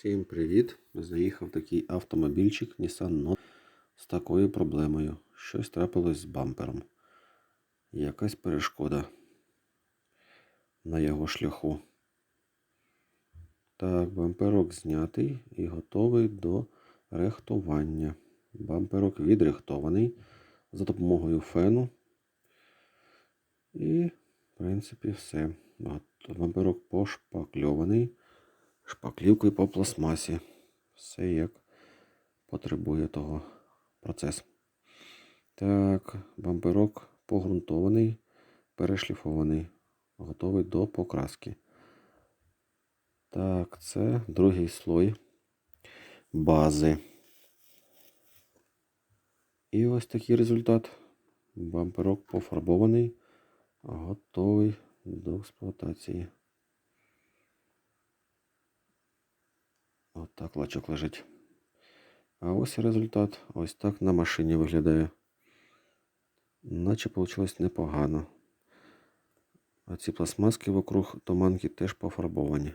Всім привіт! Заїхав такий автомобільчик Nissan Note з такою проблемою. Щось трапилось з бампером. Якась перешкода на його шляху. Так, бамперок знятий і готовий до рихтування. Бамперок відрихтований за допомогою фену. І, в принципі, все. Бамперок пошпакльований шпаклівкою по пластмасі. Все як потребує того процесу. Так, бамперок погрунтований, перешліфований, готовий до покраски. Так, це другий слой бази. І ось такий результат. Бамперок пофарбований, готовий до експлуатації. Так лачок лежить. А ось і результат. Ось так на машині виглядає. Наче вийшло непогано. А ці пластмаски вокруг томанки теж пофарбовані.